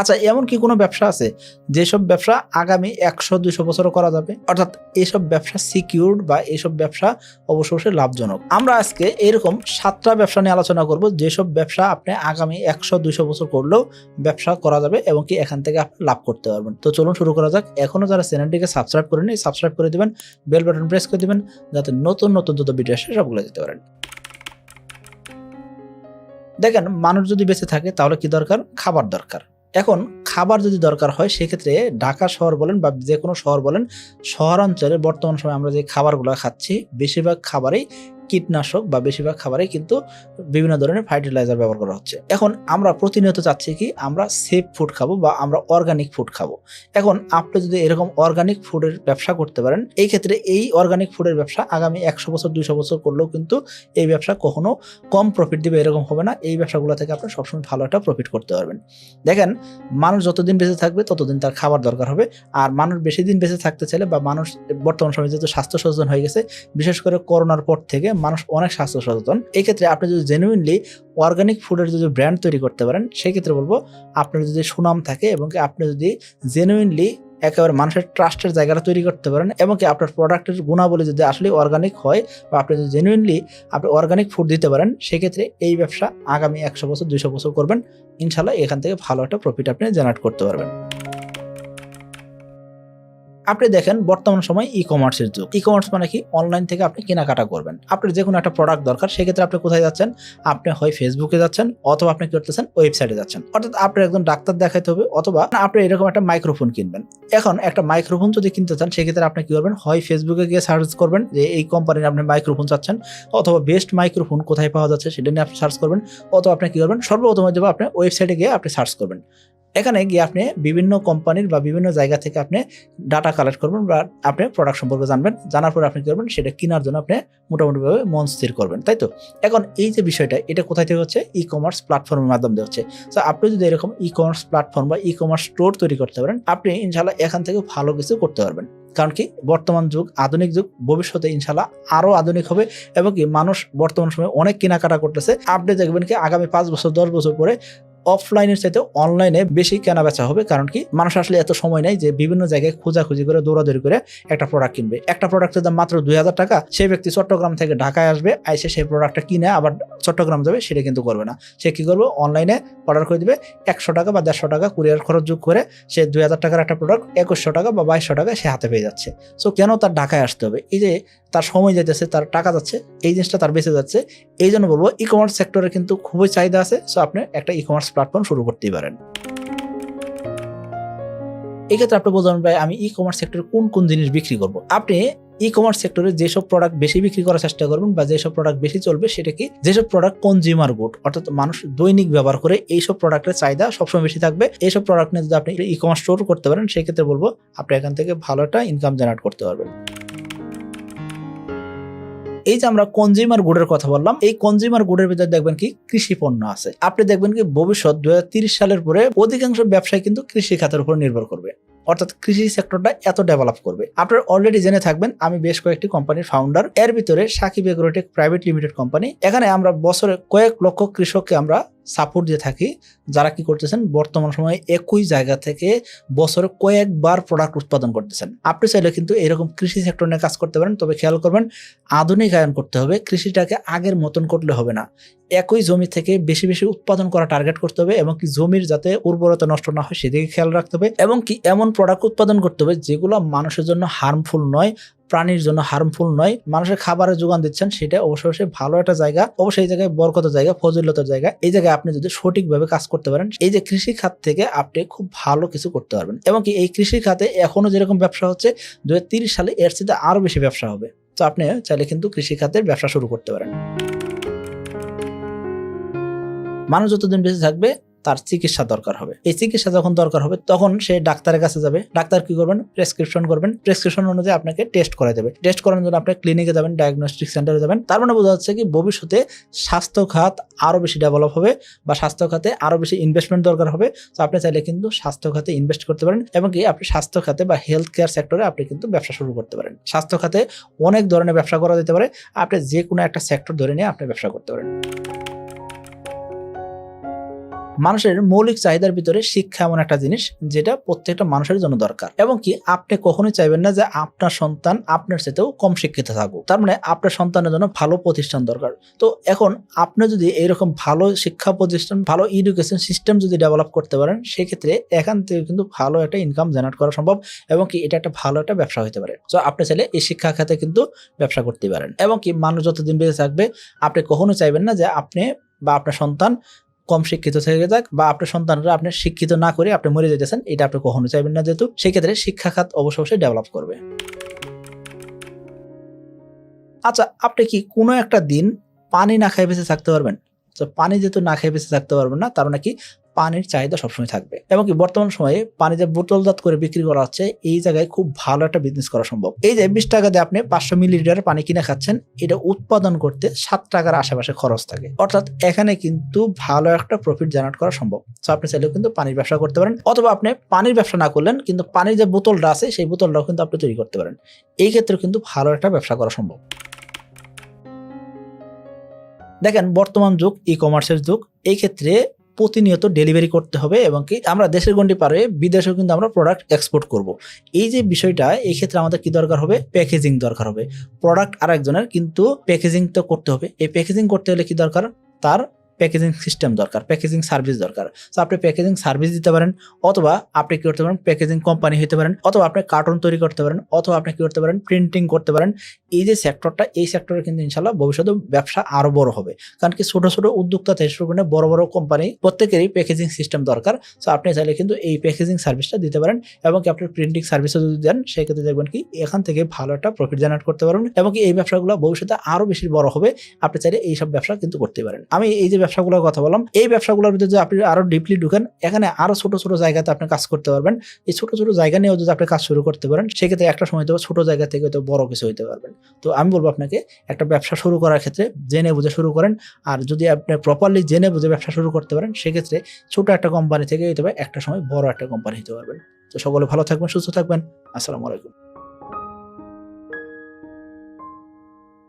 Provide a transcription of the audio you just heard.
আচ্ছা এমন কি কোনো ব্যবসা আছে যেসব ব্যবসা আগামী একশো দুইশো বছরও করা যাবে? অর্থাৎ এইসব ব্যবসা সিকিউরড বা এইসব ব্যবসা অবশ্যই লাভজনক? আমরা আজকে এরকম সাতটা ব্যবসা নিয়ে আলোচনা করব যেসব ব্যবসা আপনি আগামী একশো দুইশো বছর করলেও ব্যবসা করা যাবে এবং কি এখান থেকে আপনি লাভ করতে পারবেন। তো চলুন শুরু করা যাক। এখনও যারা চ্যানেলটিকে সাবস্ক্রাইব করেনি সাবস্ক্রাইব করে দিবেন, বেল বাটন প্রেস করে দিবেন, যাতে নতুন নতুন যত ভিডিও আসে সবগুলো যেতে পারেন। দেখেন, মানুষ যদি বেঁচে থাকে তাহলে কি দরকার? খাবার দরকার। এখন খাবার যদি দরকার হয়, সেক্ষেত্রে ঢাকা শহর বলেন বা যে কোনো শহর বলেন শহরাঞ্চলে বর্তমান সময় আমরা যে খাবারগুলো খাচ্ছি, বেশিরভাগ খাবারেই কীটনাশক বা বেশিরভাগ খাবারেই কিন্তু বিভিন্ন ধরনের ফার্টিলাইজার ব্যবহার করা হচ্ছে। এখন আমরা প্রতিনিয়ত চাচ্ছি কি আমরা সেফ ফুড খাব বা আমরা অর্গানিক ফুড খাব। এখন আপনি যদি এরকম অর্গানিক ফুডের ব্যবসা করতে পারেন, এই ক্ষেত্রে এই অর্গানিক ফুডের ব্যবসা আগামী একশো বছর, দুইশো বছর করলেও কিন্তু এই ব্যবসা কখনো কম প্রফিট দিবে এরকম হবে না। এই ব্যবসাগুলো থেকে আপনি সবসময় ভালো একটা প্রফিট করতে পারবেন। দেখেন, মানুষ যতদিন বেঁচে থাকবে ততদিন তার খাবার দরকার হবে। আর মানুষ বেশি দিন বেঁচে থাকতে চাইলে বা মানুষ বর্তমান সময়ে যেহেতু স্বাস্থ্য সচেতন হয়ে গেছে, বিশেষ করে করোনার পর থেকে মানুষ অনেক স্বাস্থ্য সচেতন। এই ক্ষেত্রে আপনি যদি জেনুইনলি অর্গানিক ফুডের যদি ব্র্যান্ড তৈরি করতে পারেন সেই ক্ষেত্রে বলব আপনার যদি সুনাম থাকে এবং আপনি যদি জেনুইনলি একেবারে মানুষের ট্রাস্টের জায়গাটা তৈরি করতে পারেন এবং কি আপনার প্রোডাক্টের গুণাবলী যদি আসলে অর্গানিক হয় বা আপনি যদি জেনুইনলি আপনি অর্গানিক ফুড দিতে পারেন, সেক্ষেত্রে এই ব্যবসা আগামী একশো বছর, দুইশো বছর করবেন। ইনশাল্লাহ এখান থেকে ভালো একটা প্রফিট আপনি জেনারেট করতে পারবেন। আপনি দেখেন বর্তমান সময় ই কমার্সের যুগ। ই কমার্স মানে কি? অনলাইন থেকে আপনি কেনাকাটা করবেন। আপনার যে কোনো একটা প্রোডাক্ট দরকার, সেক্ষেত্রে আপনি কোথায় যাচ্ছেন? আপনি হয় ফেসবুকে যাচ্ছেন অথবা আপনি করতেছেন? ওয়েবসাইটে যাচ্ছেন। অর্থাৎ আপনার একজন ডাক্তার দেখাইতে হবে অথবা আপনি এরকম একটা মাইক্রোফোন কিনবেন। এখন একটা মাইক্রোফোন যদি কিনতে চান, সেক্ষেত্রে আপনি কি করবেন? হয় ফেসবুকে গিয়ে সার্চ করবেন যে এই কোম্পানির আপনি মাইক্রোফোন চাচ্ছেন অথবা বেস্ট মাইক্রোফোন কোথায় পাওয়া যাচ্ছে সেটা নিয়ে আপনি সার্চ করবেন অথবা আপনি কি করবেন? সর্বপ্রথম যাবে আপনি ওয়েবসাইটে গিয়ে আপনি সার্চ করবেন। এখানে গিয়ে আপনি বিভিন্ন কোম্পানির বা বিভিন্ন জায়গা থেকে আপনি ডাটা কালেক্ট করবেন বা আপনি প্রোডাক্ট সম্পর্কে জানবেন। জানার পরে আপনি করবেন? সেটা কেনার জন্য আপনি মোটামুটিভাবে মন স্থির করবেন, তাই তো? এখন এই যে বিষয়টা, এটা কোথায় থেকে হচ্ছে? ই কমার্স প্ল্যাটফর্মের মাধ্যমে হচ্ছে। তো আপনি যদি এরকম ই কমার্স প্ল্যাটফর্ম বা ই কমার্স স্টোর তৈরি করতে পারেন, আপনি ইনশাল্লাহ এখান থেকে ভালো কিছু করতে পারবেন। কারণ কি? বর্তমান যুগ, আধুনিক যুগ, ভবিষ্যতে ইনশাল্লাহ আরও আধুনিক হবে এবং কি? মানুষ বর্তমান সময়ে অনেক কেনাকাটা করতেছে। আপনি দেখবেন কি? আগামী পাঁচ বছর, দশ বছর পরে অফলাইনের চাইতে অনলাইনে বেশি কেনা বেচা হবে, কারণ কি? মানুষ আসলে এত সময় নেই যে বিভিন্ন জায়গায় খোঁজাখুঁজি করে, দৌড়াদৌড়ি করে একটা প্রোডাক্ট কিনবে। একটা প্রোডাক্টের দাম মাত্র দুই হাজার টাকা, সেই ব্যক্তি চট্টগ্রাম থেকে ঢাকায় আসবে এসে সেই প্রোডাক্টটা কিনে আবার চট্টগ্রাম যাবে, সেটা কিন্তু করবে না। সে কি করবে? অনলাইনে অর্ডার করে দিবে, একশো টাকা বা দেড়শো টাকা কুরিয়ার খরচ যোগ করে সে দুই হাজার টাকার একটা প্রোডাক্ট একুশশো টাকা বা বাইশশো টাকা সে হাতে পেয়ে যাচ্ছে। সো কেন তার ঢাকায় আসতে হবে? এই যে তার সময় যেতেছে তার টাকা যাচ্ছে, এই জিনিসটা তার বেঁচে যাচ্ছে এই জন্য বলব ই কমার্স সেক্টরে কিন্তু খুবই চাহিদা আছে। সো আপনি একটা ই কমার্স প্ল্যাটফর্ম শুরু করতেই পারেন। এক্ষেত্রে আপনি বলতে পারেন, ভাই, আমি ই কমার্স সেক্টরে কোন কোন জিনিস বিক্রি করব? আপনি ই কমার্স সেক্টরে যেসব প্রোডাক্ট বেশি বিক্রি করার চেষ্টা করবেন বা যেসব প্রোডাক্ট বেশি চলবে, সেটা কি? যেসব প্রোডাক্ট কনজিউমার গুড অর্থাৎ মানুষ দৈনিক ব্যবহার করে এইসব প্রোডাক্টের চাহিদা সবসময় বেশি থাকবে। এইসব প্রোডাক্ট নিয়ে যদি আপনি ই কমার্স স্টোর করতে পারেন, সেক্ষেত্রে বলব, আপনি এখান থেকে ভালো একটা ইনকাম জেনারেট করতে পারবেন। এই যে আমরা কনজিউমার গুডের কথা বললাম, এই কনজিউমার গুডের ভিতরে দেখবেন কি কৃষি পণ্য আছে। আপনি দেখবেন কি ভবিষ্যৎ দু সালের পরে অধিকাংশ ব্যবসায় কিন্তু কৃষি খাতের উপর নির্ভর করবে। অর্থাৎ কৃষি সেক্টরটা এত ডেভেলপ করবে। আপনারা অলরেডি জেনে থাকবেন, আমি বেশ কয়েকটি কোম্পানির ফাউন্ডার এর ভিতরে Sakib agrotech private limited company এখানে আমরা বছরে কয়েক লক্ষ কৃষককে আমরা সাপোর্ট দিয়ে থাকি, যারা কি করতেছেন, বর্তমান সময়ে একই জায়গা থেকে বছরে কয়েকবার প্রোডাক্ট উৎপাদন করতেছেন। আপনি চাইলে কিন্তু এরকম কৃষি সেক্টর নিয়ে কাজ করতে পারেন, তবে খেয়াল করবেন, আধুনিকায়ন করতে হবে, কৃষিটাকে আগের মতন করলে হবে না। একই জমি থেকে বেশি বেশি উৎপাদন করা টার্গেট করতে হবে এবং কি জমির যাতে উর্বরতা নষ্ট না হয়, সেদিকে খেয়াল রাখতে হবে এবং কি এমন প্রোডাক্ট উৎপাদন করতে হবে যেগুলো মানুষের জন্য হার্মফুল নয় প্রাণীর জন্য হার্মফুল নয়। মানুষের খাবারের যোগান দিচ্ছেন, সেটা অবশ্যই ভালো একটা জায়গা। অবশ্যই এই জায়গায় বরকত জায়গা, ফজিলতার জায়গা। এই জায়গায় আপনি যদি সঠিকভাবে কাজ করতে পারেন, এই যে কৃষি খাত থেকে আপনি খুব ভালো কিছু করতে পারবেন। এবং কি এই কৃষি খাতে এখনও যেরকম ব্যবসা হচ্ছে দু সালে এর চেয়ে আরও বেশি ব্যবসা হবে। তো আপনি চাইলে কিন্তু কৃষি খাতের ব্যবসা শুরু করতে পারেন। মানুষ যতদিন বেঁচে থাকবে তার চিকিৎসা দরকার হবে। এই চিকিৎসা যখন দরকার হবে, তখন সে ডাক্তারের কাছে যাবে। ডাক্তার কি করবেন? প্রেসক্রিপশন করবেন। প্রেসক্রিপশন অনুযায়ী আপনাকে টেস্ট করা দেবে। টেস্ট করানোর জন্য আপনি ক্লিনিকে যাবেন ডায়াগনস্টিক সেন্টারে যাবেন। তার মানে বোঝা যাচ্ছে কি, ভবিষ্যতে স্বাস্থ্য খাত আরও বেশি ডেভেলপ হবে বা স্বাস্থ্য খাতে আরও বেশি ইনভেস্টমেন্ট দরকার হবে। তো আপনি চাইলে কিন্তু স্বাস্থ্য খাতে ইনভেস্ট করতে পারেন এবং কি আপনি স্বাস্থ্য খাতে বা হেলথ কেয়ার সেক্টরে আপনি কিন্তু ব্যবসা শুরু করতে পারেন। স্বাস্থ্য খাতে অনেক ধরনের ব্যবসা করা যেতে পারে। আপনি যে কোনো একটা সেক্টর ধরে নিয়ে আপনি ব্যবসা করতে পারেন। মানুষের মৌলিক চাহিদার ভিতরে শিক্ষা এমন একটা জিনিস যেটা প্রত্যেকটা মানুষের জন্য দরকার। এবং কি আপনি কখনোই চাইবেন না যে আপনার সন্তান আপনার সাথেও কম শিক্ষিত থাকুক। তার মানে আপনার সন্তানের জন্য ভালো প্রতিষ্ঠান দরকার। তো এখন আপনি যদি এইরকম ভালো শিক্ষা প্রতিষ্ঠান, ভালো এডুকেশন সিস্টেম যদি ডেভেলপ করতে পারেন, সেক্ষেত্রে এখান থেকে কিন্তু ভালো একটা ইনকাম জেনারেট করা সম্ভব এবং কি এটা একটা ভালো একটা ব্যবসা হতে পারে। তো আপনি চাইলে এই শিক্ষা খাতে কিন্তু ব্যবসা করতে পারেন। এবং কি মানুষ যতদিন বেঁচে থাকবে, আপনি কখনো চাইবেন না যে আপনি বা আপনার সন্তান কম শিক্ষিত থেকে যাক বা আপনার সন্তানরা আপনি শিক্ষিত না করে আপনি মরে যেতেছেন, এটা আপনি কখনো চাইবেন না যেহেতু সেক্ষেত্রে শিক্ষা খাত অবশ্যই অবশ্যই ডেভেলপ করবে। আচ্ছা আপনি কি কোনো একটা দিন পানি না খাই বেঁচে থাকতে পারবেন? তো পানি যেহেতু না খেয়ে বেঁচে থাকতে পারবেন না, তার নাকি পানির চাহিদা সবসময় থাকবে। এবং কি বর্তমান সময়ে পানি যে বোতলজাত করে বিক্রি করা হচ্ছে, এই জায়গায় খুব ভালো একটা বিজনেস করা সম্ভব। এই যে বিশ টাকা দিয়ে আপনি পাঁচশো মিলিলিটার পানি কিনে খাচ্ছেন, এটা উৎপাদন করতে সাত টাকার আশেপাশে খরচ থাকে। অর্থাৎ এখানে কিন্তু ভালো একটা প্রফিট জেনারেট করা সম্ভব। তো আপনি চাইলেও কিন্তু পানির ব্যবসা করতে পারেন, অথবা আপনি পানির ব্যবসা না করলেন, কিন্তু পানির যে বোতলটা আছে, সেই বোতলটাও কিন্তু আপনি তৈরি করতে পারেন। এই ক্ষেত্রে কিন্তু ভালো একটা ব্যবসা করা সম্ভব। দেখেন, বর্তমান যুগ ই কমার্সের যুগ। এই ক্ষেত্রে প্রতিনিয়ত ডেলিভারি করতে হবে এবং কি আমরা দেশের গন্ডি পারে বিদেশেও কিন্তু আমরা প্রোডাক্ট এক্সপোর্ট করব। এই যে বিষয়টা, এই ক্ষেত্রে আমাদের কি দরকার হবে? প্যাকেজিং দরকার হবে। প্রোডাক্ট আরেকজনের কিন্তু প্যাকেজিং তো করতে হবে। এই প্যাকেজিং করতে হলে কি দরকার? তার প্যাকেজিং সিস্টেম দরকার প্যাকেজিং সার্ভিস দরকার। তো আপনি প্যাকেজিং সার্ভিস দিতে পারেন, অথবা আপনি কি করতে পারেন প্যাকেজিং কোম্পানি হতে পারেন, অথবা আপনি কার্টুন তৈরি করতে পারেন, অথবা আপনি কি করতে পারেন প্রিন্টিং করতে পারেন। এই যে সেক্টরটা এই সেক্টরে কিন্তু ইনশাল্লাহ ভবিষ্যতে ব্যবসা আরও বড় হবে। কারণ কি ছোটো ছোটো উদ্যোক্তা থেকে শুরু করে বড় বড় কোম্পানি প্রত্যেকেরই প্যাকেজিং সিস্টেম দরকার। সো আপনি চাইলে কিন্তু এই প্যাকেজিং সার্ভিসটা দিতে পারেন, এবং কি আপনি প্রিন্টিং সার্ভিসও যদি দেন, সেক্ষেত্রে দেখবেন কি এখান থেকে ভালো একটা প্রফিট জেনারেট করতে পারবেন, এবং কি এই ব্যবসাগুলো ভবিষ্যতে আরও বেশি বড় হবে। আপনি চাইলে এই সব ব্যবসা কিন্তু করতে পারেন। আমি এই যে ব্যবসাগুলোর কথা বললাম, এই ব্যবসাগুলোর ভিতরে যদি আপনি আরও ডিপলি ঢুকেন, এখানে আরও ছোট ছোট জায়গাতে আপনি কাজ করতে পারবেন। এই ছোট ছোট জায়গা নিয়েও যদি আপনি কাজ শুরু করতে পারেন, সেক্ষেত্রে একটা সময় তো ছোট জায়গা থেকে হয়তো বড় কিছু হইতে পারবেন তো আমি বলব আপনাকে, একটা ব্যবসা শুরু করার ক্ষেত্রে জেনে বুঝে শুরু করেন, আর যদি আপনি প্রপারলি জেনে বুঝে ব্যবসা শুরু করতে পারেন, সেক্ষেত্রে ছোট একটা কোম্পানি থেকে হতে পারে একটা সময় বড় একটা কোম্পানি হতে পারবেন। তো সকলে ভালো থাকবেন, সুস্থ থাকবেন। আসসালামু আলাইকুম।